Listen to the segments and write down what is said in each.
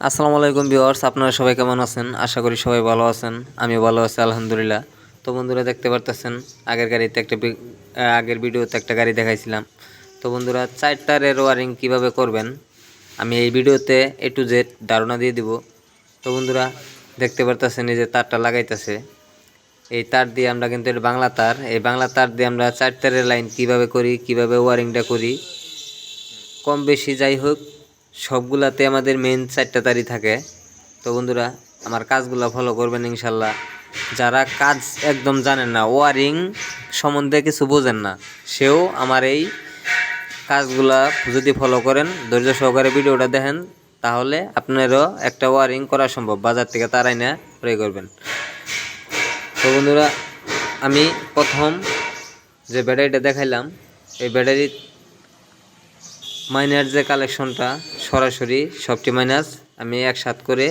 আসসালামু আলাইকুম ভিউয়ার্স, আপনারা সবাই কেমন আছেন? আশা করি সবাই ভালো আছেন, আমিও ভালো আছি, আলহামদুলিল্লাহ। তো বন্ধুরা, দেখতে পারতেছেন, আগের গাড়িতে একটা আগের ভিডিওতে একটা গাড়ি দেখাইছিলাম। তো বন্ধুরা, চারটারের ওয়ারিং কীভাবে করবেন, আমি এই ভিডিওতে এ টু জেড ধারণা দিয়ে দিব। তো বন্ধুরা, দেখতে পারতেছেন এই যে তারটা লাগাইতেছে। এই তার দিয়ে আমরা কিন্তু এটা বাংলা তার। এই বাংলা তার দিয়ে আমরা চার তারের লাইন কীভাবে করি, কীভাবে ওয়ারিংটা করি, কম বেশি যাই হোক সবগুলাতে আমাদের মেন চারটা তারই থাকে। তো বন্ধুরা, আমার কাজগুলো ফলো করবেন ইনশাল্লাহ। যারা কাজ একদম জানেন না, ওয়ারিং সম্বন্ধে কিছু বোঝেন না, সেও আমার এই কাজগুলা যদি ফলো করেন, ধৈর্য সহকারে ভিডিওটা দেখেন, তাহলে আপনারও একটা ওয়ারিং করা সম্ভব, বাজার থেকে তারাই না প্রয়োগ করবেন। তো বন্ধুরা, আমি প্রথম যে ব্যাটারিটা দেখাইলাম, এই ব্যাটারি মাইনার যে কালেকশনটা সরাসরি সবটি মাইনাস আমি একসাথ করে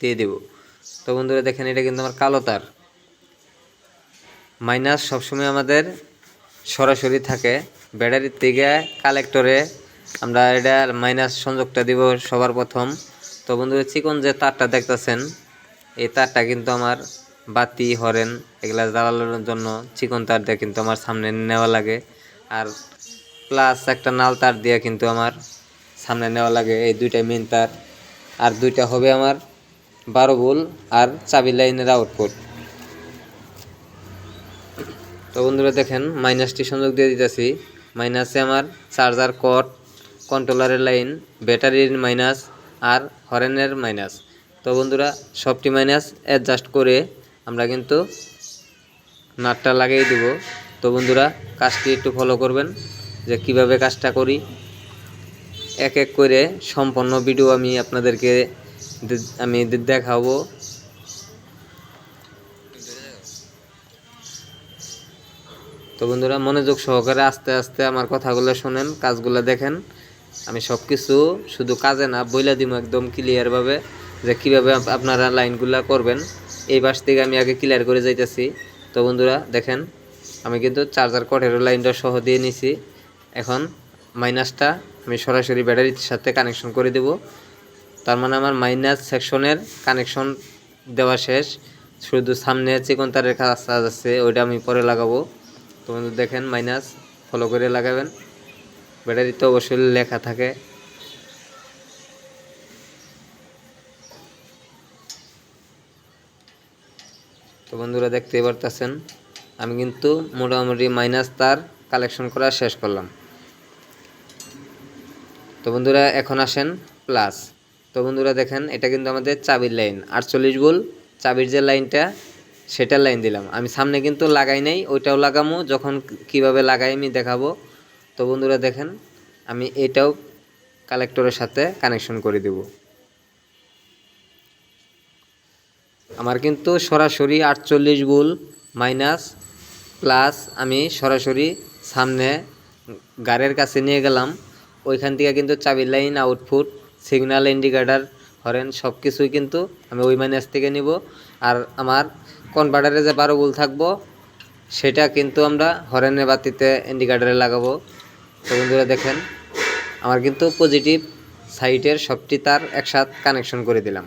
দিয়ে দেব। তো বন্ধুরা দেখেন, এটা কিন্তু আমার কালো তার। মাইনাস সবসময় আমাদের সরাসরি থাকে। ব্যাটারির থেকে কালেক্টরে আমরা এটা মাইনাস সংযোগটা দিব সবার প্রথম। তো বন্ধুরা, চিকন যে তারটা দেখতেছেন, এই তারটা কিন্তু আমার বাতি, হরেন এগুলা জ্বালানোর জন্য চিকন তারটা কিন্তু আমার সামনে নেওয়া লাগে। আর প্লাস একটা নাল তার দিয়ে কিন্তু আমার সামনে নেওয়া লাগে, এই দুইটা মেন তার। আর দুইটা হবে আমার বারো ভোল আর চাবি লাইনের আউটপুট তো বন্ধুরা দেখেন মাইনাসটি সংযোগ দিয়ে দিতেছি। মাইনাসে আমার চার্জার কট কন্ট্রোলারের লাইন ব্যাটারির মাইনাস আর হরেনের মাইনাস তো বন্ধুরা, সবটি মাইনাস অ্যাডজাস্ট করে আমরা কিন্তু নাটটা লাগিয়ে দেব। তো বন্ধুরা, কাজটি একটু ফলো করবেন। যে কীভাবে কাজটা করি। এক এক করে সম্পূর্ণ ভিডিও আমি আপনাদেরকে আমি দেখাবো। তো বন্ধুরা, মনোযোগ সহকারে আস্তে আস্তে আমার কথাগুলো শোনেন, কাজগুলো দেখেন। আমি সব কিছু শুধু কাজে না, বইলা দিব একদম ক্লিয়ারভাবে যে কীভাবে আপনারা লাইনগুলো করবেন। এই পাশ থেকে আমি আগে ক্লিয়ার করে যাইতেছি। তো বন্ধুরা, দেখেন, আমি কিন্তু চার্জার কটের লাইনটা সহ দিয়ে নিছি। এখন মাইনাসটা আমি সরাসরি ব্যাটারির সাথে কানেকশন করে দেব। তার মানে আমার মাইনাস সেকশনের কানেকশন দেওয়া শেষ। শুধু সামনে চিকন তারের কাজ আছে, ওইটা আমি পরে লাগাবো। তো দেখেন মাইনাস ফলো করে লাগাবেন। ব্যাটারিতে অবশ্যই লেখা থাকে। তো বন্ধুরা, দেখতেই পারতেছেন। আমি কিন্তু মোটামুটি মাইনাস তার কালেকশন করা শেষ করলাম। তো বন্ধুরা, এখন আসেন প্লাস তো বন্ধুরা দেখেন, এটা কিন্তু আমাদের চাবির লাইন আটচল্লিশ ভোল্ট চাবির যে লাইনটা সেটার লাইন দিলাম। আমি সামনে কিন্তু লাগাই নাই, ওইটাও লাগামো, যখন কীভাবে লাগাই আমি দেখাবো। তো বন্ধুরা দেখেন, আমি এটাও কালেক্টরের সাথে কানেকশন করে দেব। আমার কিন্তু সরাসরি আটচল্লিশ ভোল্ট মাইনাস প্লাস আমি সরাসরি সামনে গাড়ির কাছে নিয়ে গেলাম। ওইখান থেকে কিন্তু চাবি line output signal indicator horn সব কিছুই কিন্তু আমি ওই মাইনাস থেকে নিব। আর আমার কনভার্টারে যে বারো ভুল থাকব, সেটা কিন্তু আমরা হরেনের বাতিতে ইন্ডিকেটারে লাগাবো। তো বন্ধুরা দেখেন, আমার কিন্তু পজিটিভ সাইটের সবটি তার একসাথ কানেকশন করে দিলাম।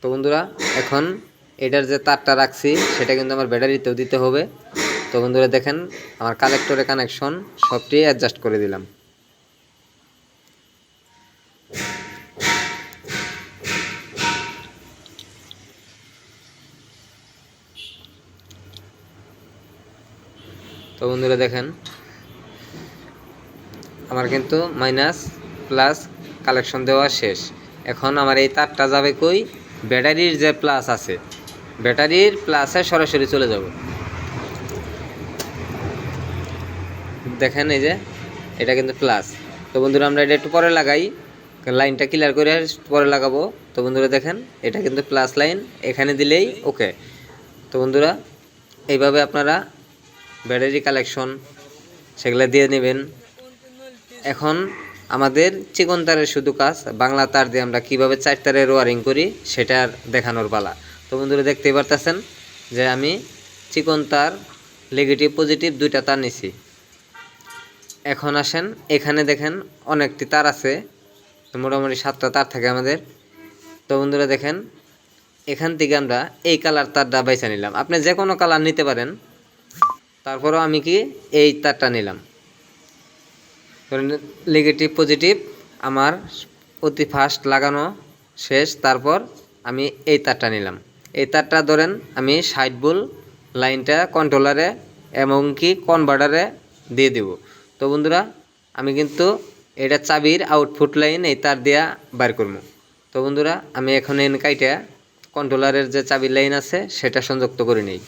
তো বন্ধুরা, এখন এটার যে তারটা রাখছি, সেটা কিন্তু আমার ব্যাটারিতেও দিতে হবে। তো বন্ধুরা দেখেন, আমার কালেক্টরে কানেকশন সবটি অ্যাডজাস্ট করে দিলাম। তো বন্ধুরা দেখেন, আমার কিন্তু মাইনাস প্লাস কালেকশন দেওয়া শেষ। এখন আমার এই তারটা যাবে কই? ব্যাটারির যে প্লাস আছে, ব্যাটারির প্লাসে সরাসরি চলে যাব। দেখেন এই যে, এটা কিন্তু প্লাস তো বন্ধুরা আমরা এটা একটু পরে লাগাই লাইনটা ক্লিয়ার করে পরে লাগাবো। তো বন্ধুরা দেখেন, এটা কিন্তু প্লাস লাইন এখানে দিলেই ওকে তো বন্ধুরা, এইভাবে আপনারা ব্যাটারি কালেকশন সেগুলো দিয়ে নেবেন। এখন আমাদের চিকন তারের শুধু কাজ, বাংলা তার দিয়ে আমরা কীভাবে চার তারের ওয়ারিং করি সেটার দেখানোর পালা। তো বন্ধুরা দেখতেই পারতেছেন যে আমি চিকন তার নেগেটিভ পজিটিভ দুইটা তার নিছি। এখন আসেন, এখানে দেখেন অনেকটি তার আছে, মোটামুটি সাতটা তার থাকে আমাদের। তো বন্ধুরা দেখেন, এখান থেকে আমরা এই কালার তারটা বাইছা নিলাম। আপনি যে কোনো কালার নিতে পারেন তারপরও আমি কি এই তারটা নিলাম। নেগেটিভ পজিটিভ আমার অতি ফাস্ট লাগানো শেষ, তারপর আমি এই তারটা নিলাম। এই তারটা ধরেন আমি ষাট বুল লাইনটা কন্ট্রোলারে এমনকি কনভার্টারে দিয়ে দেব। তো বন্ধুরা, আমি কিন্তু এটা চাবির আউটপুট লাইন এই তার দিয়া বার করব। তো বন্ধুরা, আমি এখন এন কাইটা কন্ট্রোলারের যে চাবির লাইন আছে, সেটা সংযুক্ত করে নেই।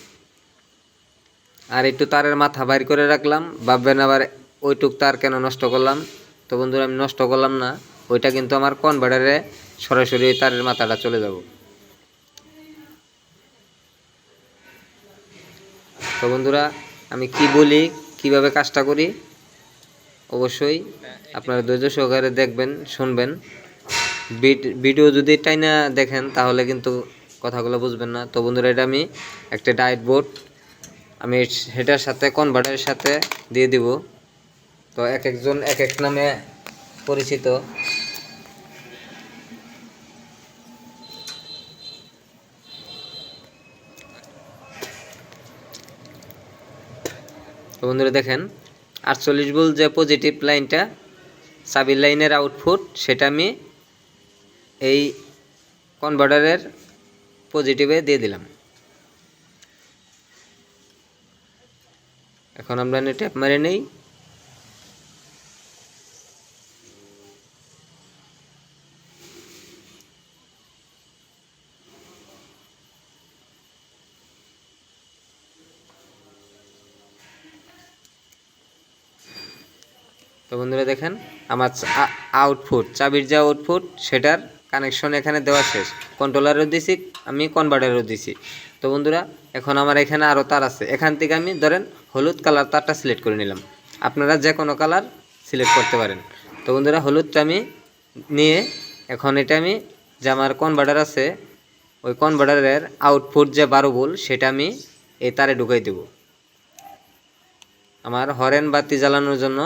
আর একটু তারের মাথা বাইর করে রাখলাম, ভাববেন আবার ওইটুক তার কেন নষ্ট করলাম? তো বন্ধুরা, আমি নষ্ট করলাম না, ওইটা কিন্তু আমার কনভার্টারে সরাসরি ওই তারের মাথাটা চলে যাব। তো বন্ধুরা, আমি কি বলি, কীভাবে কাজটা করি? অবশ্যই আপনারা ধৈর্য সহকারে দেখবেন, শুনবেন। ভিড- ভিডিও যদি টাইনা দেখেন, তাহলে কিন্তু কথাগুলো বুঝবেন না। তো বন্ধুরা, এটা আমি একটা ডায়েট বোর্ড আমি সেটার সাথে কনভার্টারের সাথে দিয়ে দিব। তো এক একজন এক এক নামে পরিচিত। তো বন্ধুরা দেখেন, আটচল্লিশ ভোল্ট যে পজিটিভ লাইনটা চাবির লাইনের আউটপুট সেটা আমি এই কনভার্টারের পজিটিভে দিয়ে দিলাম। এখন আমরা ট্যাপ মারে নেই। তো বন্ধুরা দেখেন, আমার আউটপুট চাবির যে আউটপুট সেটার কানেকশন এখানে দেওয়া শেষ। কন্ট্রোলারও দিছি, আমি কনভার্টারও দিছি। তো বন্ধুরা, এখন আমার এখানে আরও তার আছে। এখান থেকে আমি, ধরেন, হলুদ কালার তারটা সিলেক্ট করে নিলাম। আপনারা যে কোনো কালার সিলেক্ট করতে পারেন। তো বন্ধুরা, হলুদটা আমি নিয়ে, এখন এটা আমি, যে আমার কনভার্টার আছে, ওই কনভার্টারের আউটপুট যে বারো বল সেটা আমি এই তারে ঢুকাই দেবো। আমার হরেন বাতি জ্বালানোর জন্য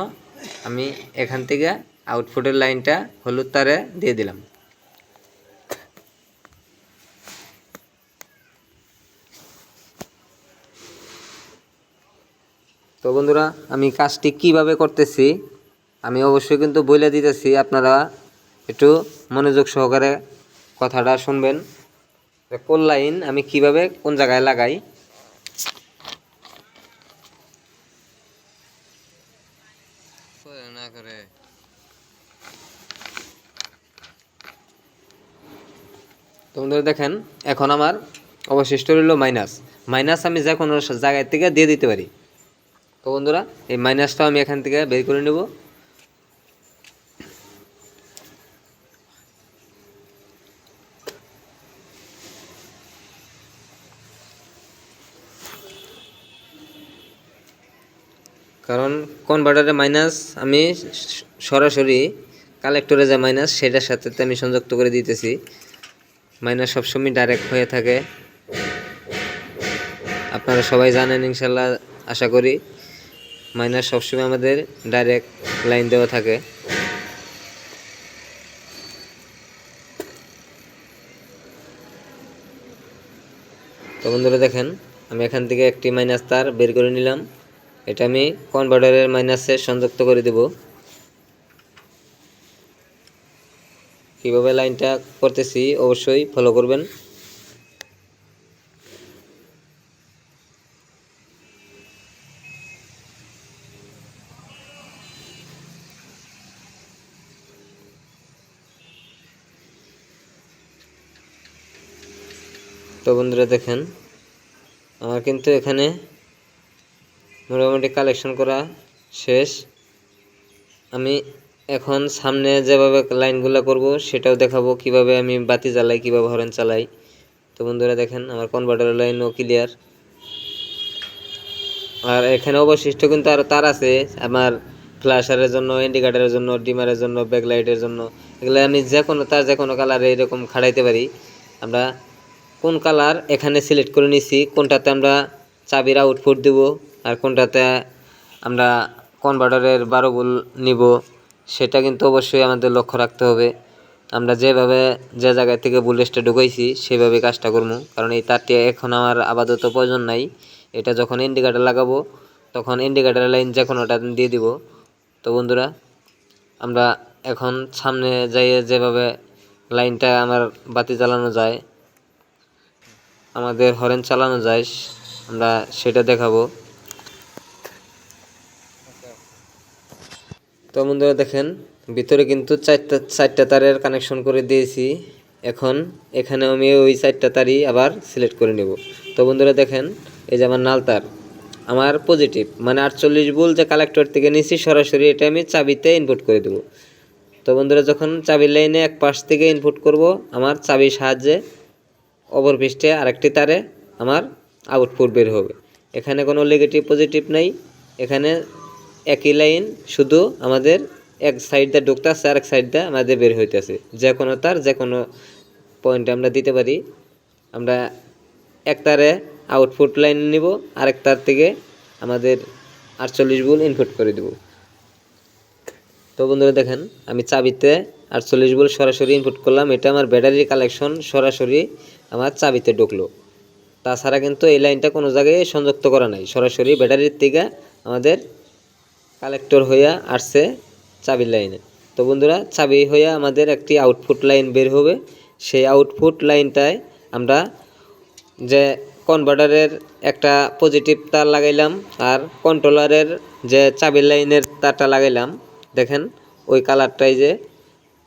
আমি এখান থেকে আউটপুটের লাইনটা হলুদ তারে দিয়ে দিলাম। তো বন্ধুরা, আমি কাজটি কীভাবে করতেছি, আমি অবশ্যই কিন্তু বলে দিতেছি, আপনারা একটু মনোযোগ সহকারে কথাটা শুনবেন। কোন লাইন আমি কীভাবে কোন জায়গায় লাগাই। না করে তো দেখেন, এখন আমার অবশিষ্ট রইল মাইনাস। মাইনাস আমি যে কোনো জায়গায় থেকে দিয়ে দিতে পারি। তো বন্ধুরা, এই মাইনাসটা আমি এখান থেকে বের করে নেব। কারণ কনভার্টারে মাইনাস আমি সরাসরি কালেক্টরে যে মাইনাস সেটার সাথে আমি সংযুক্ত করে দিতেছি। মাইনাস সবসময় ডাইরেক্ট হয়ে থাকে। আপনারা সবাই জানেন ইনশাল্লাহ, আশা করি। মাইনাস সবসময় আমাদের ডাইরেক্ট লাইন দেওয়া থাকে। তো বন্ধুরা দেখেন, আমি এখান থেকে একটি মাইনাস তার বের করে নিলাম। এটা আমি কনভার্টারের মাইনাসে সংযুক্ত করে দেব। কীভাবে লাইনটা করতেছি অবশ্যই ফলো করবেন। বন্ধুরা দেখেন। আমার কিন্তু এখানে মোটামুটি কালেকশন করা শেষ। আমি এখন সামনে যেভাবে লাইনগুলো করব, সেটাও দেখাবো। কীভাবে আমি বাতি জ্বালাই, কীভাবে হরেন চালাই। তো বন্ধুরা দেখেন, আমার কনভার্টার লাইনও ক্লিয়ার আর এখানে অবশিষ্ট কিন্তু আরও তার আছে। আমার ফ্ল্যাশারের জন্য ইন্ডিকেটারের জন্য ডিমারের জন্য ব্যাকলাইটের জন্য। এগুলো আমি যে কোনো তার যে কোনো কালারে এরকম খাড়াইতে পারি। আমরা কোন কালার এখানে সিলেক্ট করে নিছি, কোনটাতে আমরা চাবির আউটপুট দেব আর কোনটাতে আমরা কনভার্টারের বারো বল নিব, সেটা কিন্তু অবশ্যই আমাদের লক্ষ্য রাখতে হবে। আমরা যেভাবে যে জায়গা থেকে বুলেটটা ঢুকাইছি, সেভাবে কাজটা করব। কারণ এই তারটি এখন আমার আপাতত প্রয়োজন নাই। এটা যখন ইন্ডিকেটার লাগাবো, তখন ইন্ডিকেটার লাইন যে কোনোটা দিয়ে দিব। তো বন্ধুরা, আমরা এখন সামনে যাইয়ে যেভাবে লাইনটা আমার বাতি জ্বালানো যায় আমাদের হরেন চালানো যায়, আমরা সেটা দেখাবো। তো বন্ধুরা দেখেন, ভিতরে কিন্তু চারটা চারটা তারের কানেকশন করে দিয়েছি। এখন এখানে আমি ওই চারটা তারই আবার সিলেক্ট করে নেব। তো বন্ধুরা দেখেন, এই যে আমার নাল তার, আমার পজিটিভ মানে আটচল্লিশ বুল যে কালেক্টর থেকে নিয়েছি সরাসরি এটা আমি চাবিতে ইনপুট করে দেবো। তো বন্ধুরা যখন চাবির লাইনে এক পাশ থেকে ইনপুট করব, আমার চাবির সাহায্যে পৃষ্ঠে আরেকটি তারে আমার আউটপুট বের হবে। এখানে কোনো নেগেটিভ পজিটিভ নাই। এখানে একই লাইন শুধু আমাদের এক সাইড দিয়ে ঢুকতে আসছে আর এক সাইড দিয়ে আমাদের বের হইতেছে। যে কোনো তার, যে কোনো পয়েন্টে আমরা দিতে পারি। আমরা এক তারে আউটপুট লাইন নিব, আরেক তার থেকে আমাদের আটচল্লিশ বুল ইনপুট করে দেব। তো বন্ধুরা দেখেন, আমি চাবিতে আটচল্লিশ বুল সরাসরি ইনপুট করলাম। এটা আমার ব্যাটারি কালেকশন সরাসরি আমার চাবিতে ঢুকলো। তাছাড়া কিন্তু এই লাইনটা কোনো জায়গায় সংযুক্ত করা নাই। সরাসরি ব্যাটারির থেকে আমাদের কালেক্টর হইয়া আসছে চাবির লাইনে। তো বন্ধুরা, চাবি হইয়া আমাদের একটি আউটপুট লাইন বের হবে। সেই আউটপুট লাইনটায় আমরা যে কনভার্টারের একটা পজিটিভ তার লাগাইলাম আর কন্ট্রোলারের যে চাবির লাইনের তারটা লাগাইলাম, দেখেন ওই কালারটাই যে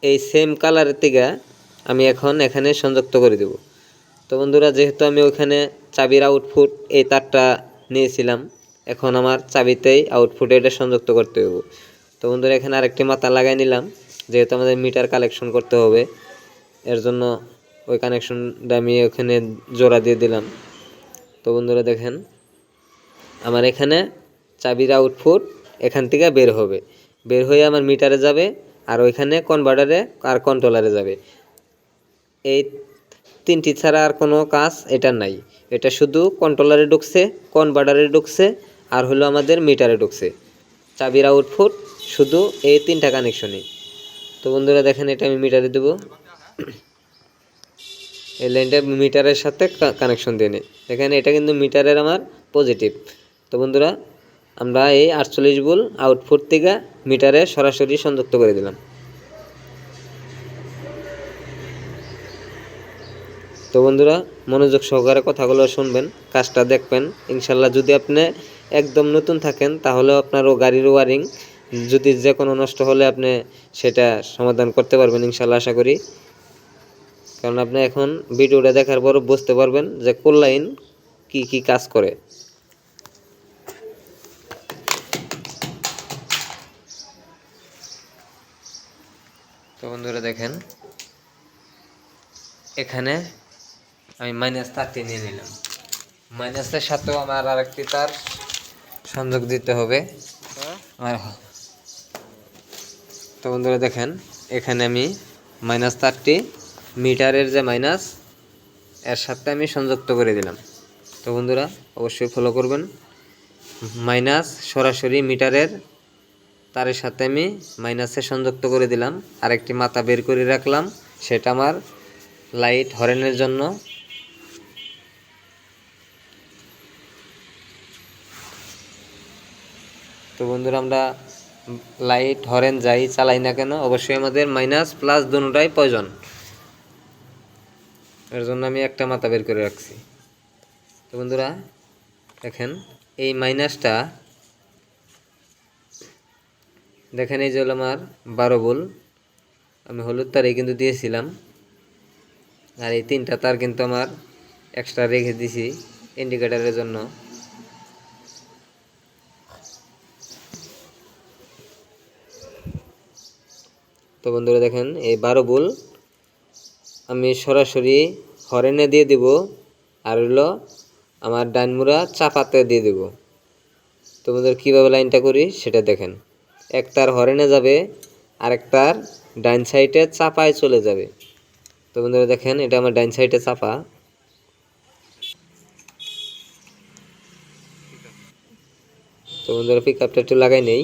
এই সেম কালারের থেকে আমি এখন এখানে সংযুক্ত করে দেব। তো বন্ধুরা, যেহেতু আমি ওইখানে চাবির আউটপুট এই তারটা নিয়েছিলাম, এখন আমার চাবিতেই আউটপুটে এটা সংযুক্ত করতে হবে তো বন্ধুরা, এখানে আরেকটি মাথা লাগাই নিলাম, যেহেতু আমাদের মিটার কালেকশন করতে হবে, এর জন্য ওই কানেকশনটা আমি ওখানে জোড়া দিয়ে দিলাম। তো বন্ধুরা, দেখেন, আমার এখানে চাবির আউটপুট এখান থেকে বের হবে। বের হয়ে আমার মিটারে যাবে, আর ওইখানে কনভার্টারে আর কন্ট্রোলারে যাবে। এই তিনটি ছাড়া আর কোনো কাজ এটা নাই। এটা শুধু কন্ট্রোলারে ঢুকছে কনভার্টারে ঢুকছে, আর হলো আমাদের মিটারে ঢুকছে। চাবির আউটপুট শুধু এই তিনটা কানেকশনই তো বন্ধুরা দেখেন, এটা আমি মিটারে দেবো। এই লাইনটা মিটারের সাথে কানেকশন দিয়ে নিই। দেখেন, এটা কিন্তু মিটারের আমার পজিটিভ তো বন্ধুরা, আমরা এই আটচল্লিশ বুল আউটপুট থেকে মিটারে সরাসরি সংযুক্ত করে দিলাম। তো বন্ধুরা, মনোযোগ সহকারে কথাগুলো শুনবেন, কাজটা দেখবেন। ইনশাল্লাহ যদি আপনি একদম নতুন থাকেন তাহলে আপনারও গাড়ির ওয়ারিং যদি যে কোনো নষ্ট হলে আপনি সেটা সমাধান করতে পারবেন ইনশাল্লাহ আশা করি। কারণ আপনি এখন ভিডিওটা দেখার পর বুঝতে পারবেন যে কোন লাইন কী কী কাজ করে। তো বন্ধুরা দেখেন, এখানে আমি মাইনাস তারটি নিয়ে নিলাম। মাইনাসের সাথেও আমার আরেকটি তার সংযোগ দিতে হবে। আমার তো বন্ধুরা দেখেন এখানে আমি মাইনাস তারটি মিটারের যে মাইনাস এর সাথে আমি সংযুক্ত করে দিলাম। তো বন্ধুরা অবশ্যই ফলো করবেন। মাইনাস সরাসরি মিটারের তারের সাথে আমি মাইনাসে সংযুক্ত করে দিলাম। আরেকটি মাথা বের করে রাখলাম। সেটা আমার লাইট হরেনের জন্য। তো বন্ধুরা, আমরা লাইট হরেন যাই চালাই না কেন, অবশ্যই আমাদের মাইনাস প্লাস দুটাই প্রয়োজন। এর জন্য আমি একটা মাথা বের করে রাখছি। তো বন্ধুরা, দেখেন, এই মাইনাসটা দেখেন, এই যে হলো আমার বারো বোল আমি হলুদ তারে কিন্তু দিয়েছিলাম। আর এই তিনটা তার কিন্তু আমার এক্সট্রা রেখে দিছি ইন্ডিকেটারের জন্য। বন্ধুরা দেখেন, এই বারো বোল আমি সরাসরি হরেনে দিয়ে দিব, আর হলো আমার ডানমুড়া চাপাতে দিয়ে দেব। তো বন্ধুরা, কীভাবে লাইনটা করি সেটা দেখেন। এক তার হরেনে যাবে আরেক তার ডাইন সাইডে চাপায় চলে যাবে। তো বন্ধুরা দেখেন, এটা আমার ডাইন সাইডে চাপা। তো বন্ধুরা পিক আপটা একটু লাগাই নেই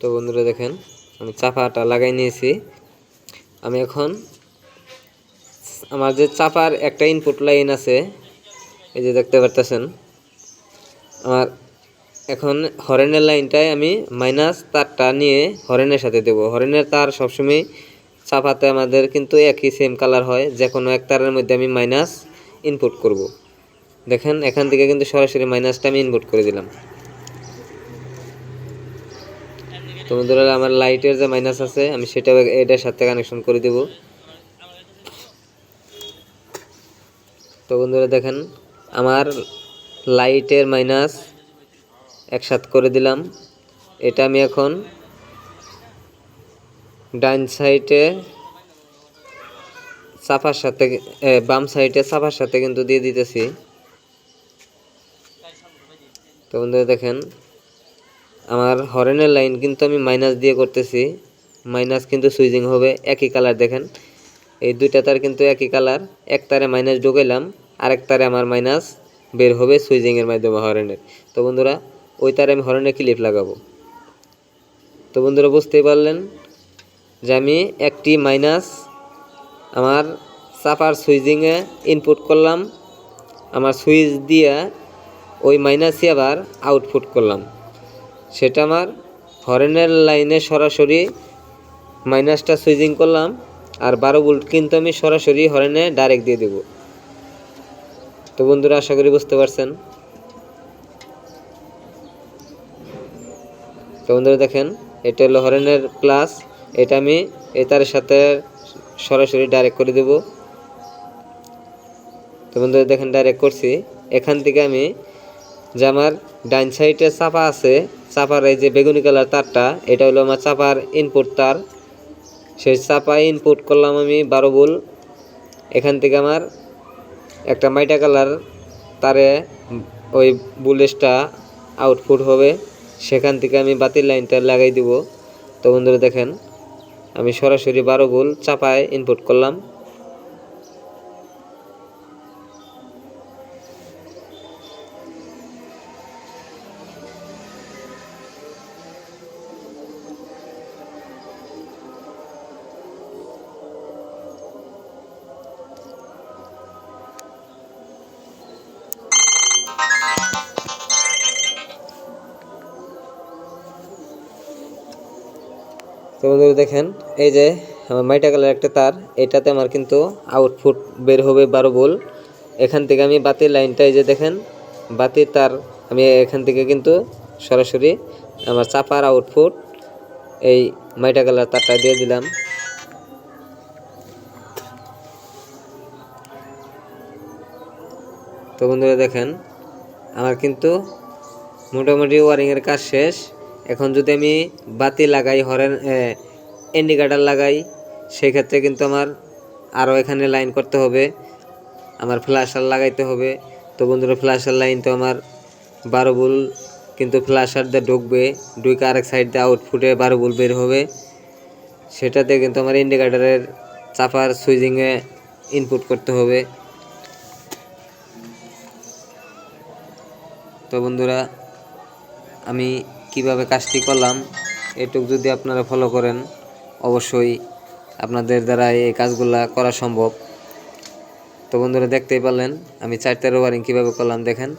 তো বন্ধুরা দেখেন আমি চাপাটা লাগাই নিয়েছি। আমি এখন আমার যে চাপার একটা ইনপুট লাইন আছে, এই যে দেখতে পারতেছেন, আমার এখন হরেনের লাইনটায় আমি মাইনাস তারটা নিয়ে হরেনের সাথে দেব। হরেনের তার সবসময় চাপাতে আমাদের কিন্তু একই সেম কালার হয় যে কোনো এক তারের মধ্যে আমি মাইনাস ইনপুট করব। দেখেন, এখান থেকে কিন্তু সরাসরি মাইনাসটা আমি ইনপুট করে দিলাম তো বন্ধুরা, আমার লাইটের যে মাইনাস আছে, আমি সেটা এটার সাথে কানেকশন করে দেব। তো বন্ধুরা, দেখেন, আমার লাইটের মাইনাস একসাথে করে দিলাম। এটা আমি এখন ডাইন সাইডে চাপার সাথে বাম সাইডে চাপার সাথে কিন্তু দিয়ে দিতেছি। তো বন্ধুরা, দেখেন আমার হরেনের লাইন কিন্তু আমি মাইনাস দিয়ে করতেছি। মাইনাস কিন্তু সুইজিং হবে একই কালার দেখেন। এই দুইটা তার কিন্তু একই কালার এক তারে মাইনাস ঢুকাইলাম, আরেক তারে আমার মাইনাস বের হবে সুইজিংয়ের মাধ্যমে হরেনের তো বন্ধুরা, ওই তারে আমি হরেনের ক্লিপ লাগাবো। তো বন্ধুরা, বুঝতেই পারলেন যে আমি একটি মাইনাস আমার চাপার সুইজিংয়ে ইনপুট করলাম। আমার সুইচ দিয়ে ওই মাইনাসই আবার আউটপুট করলাম। সেটা আমার হরেনের লাইনে সরাসরি মাইনাসটা সুইচিং করলাম, আর বারো ভোল্ট কিন্তু আমি সরাসরি হরেনে ডাইরেক্ট দিয়ে দেব। তো বন্ধুরা, আশা করি বুঝতে পারছেন। তো বন্ধুরা, দেখেন, এটা হলো হরেনের প্লাস এটা আমি এটার সাথে সরাসরি ডাইরেক্ট করে দেব। তো বন্ধুরা, দেখেন ডাইরেক্ট করছি। এখান থেকে আমি যে আমার ডাইন সাইডে চাপা আছে চাপার এই যে বেগুনি কালার তারটা, এটা হলো আমার চাপার ইনপুট তার। সেই চাপা ইনপুট করলাম আমি বারো বুল এখান থেকে আমার একটা মাইটা কালার তারে ওই বুলেসটা আউটপুট হবে। সেখান থেকে আমি বাতির লাইনটা লাগাই দিব। তো বন্ধুরা দেখেন, আমি সরাসরি বারো বুল চাপায় ইনপুট করলাম। তো বন্ধুরা দেখেন, এই যে আমার মাইটা কালার একটা তার, এটাতে আমার কিন্তু আউটপুট বের হবে বারো বোল এখান থেকে আমি বাতির লাইনটা এই যে দেখেন, বাতির তার আমি এখান থেকে কিন্তু সরাসরি আমার চাপার আউটপুট এই মাইটা কালার তারটা দিয়ে দিলাম। তো বন্ধুরা দেখেন, আমার কিন্তু মোটামুটি ওয়ারিংয়ের কাজ শেষ। এখন যদি আমি বাতি লাগাই, হরেন ইন্ডিকেটার লাগাই, সেক্ষেত্রে কিন্তু আমার আরও এখানে লাইন করতে হবে। আমার ফ্ল্যাশার লাগাইতে হবে। তো বন্ধুরা ফ্ল্যাশার লাইন তো আমার বারো বুল কিন্তু ফ্ল্যাশার দিয়ে ঢুকবে, ঢুকে আরেক সাইড দিয়ে আউটপুটে বারো বুল বের হবে। সেটাতে কিন্তু আমার ইন্ডিকেটারের চাপার সুইচিংয়ে ইনপুট করতে হবে। তো বন্ধুরা, আমি কীভাবে কাজটি করলাম, এটুক যদি আপনারা ফলো করেন, অবশ্যই আপনাদের দ্বারা এই কাজগুলা করা সম্ভব। তো বন্ধুরা, দেখতেই পারলেন, আমি চারটার ওয়ারিং কীভাবে করলাম, দেখেন,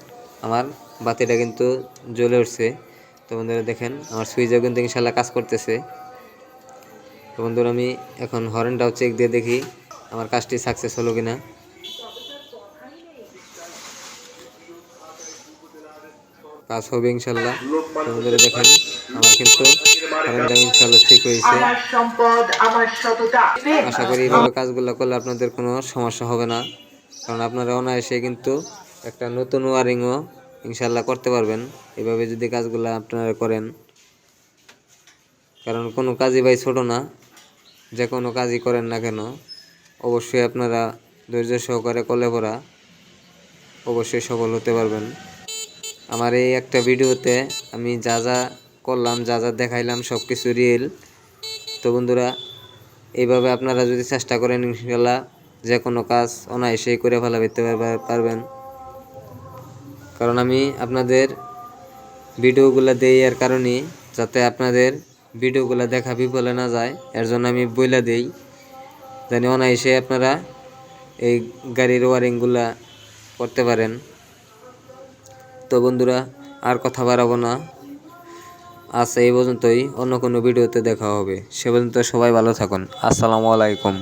আমার বাতিটা কিন্তু জ্বলে উঠছে। তো বন্ধুরা, দেখেন, আমার সুইচও কিন্তু ইনশাল্লাহ কাজ করতেছে। তো বন্ধুরা, আমি এখন হরেনটাও চেক দিয়ে দেখি, আমার কাজটি সাকসেস হলো কিনা। কাজ হবে ইনশাল্লাহ। তো বন্ধুরা দেখেন আমার কিন্তু ইনশাল্লাহ ঠিক হয়েছে। আশা করি এইভাবে কাজগুলো করলে আপনাদের কোনো সমস্যা হবে না। কারণ আপনারা অনায়াসে কিন্তু একটা নতুন ওয়ারিংও ইনশাল্লাহ করতে পারবেন। এভাবে যদি কাজগুলো আপনারা করেন। কারণ কোনো কাজই ভাই ছোট না। যে কোনো কাজই করেন না কেন অবশ্যই আপনারা ধৈর্য সহকারে কলে পড়া অবশ্যই সফল হতে পারবেন। আমার এই একটা ভিডিওতে আমি যা যা করলাম, যা যা দেখাইলাম সব কিছু রিয়েল তো বন্ধুরা, এইভাবে আপনারা যদি চেষ্টা করেন ইনশাল্লাহ যে কোনো কাজ অনায়াসেই করে ফেলা পেতে পারবেন। কারণ আমি আপনাদের ভিডিওগুলো দেই এর কারণে যাতে আপনাদের ভিডিওগুলো দেখা বিফলে না যায়। এর জন্য আমি বইলা দেই, জানি অনায়াসে আপনারা এই গাড়ির ওয়ারিংগুলা করতে পারেন। তো বন্ধুরা, আর কথা বাড়াবো না। আজ এই পর্যন্তই। অন্য কোনো ভিডিওতে দেখা হবে। সে পর্যন্ত সবাই ভালো থাকুন। আসসালামু আলাইকুম।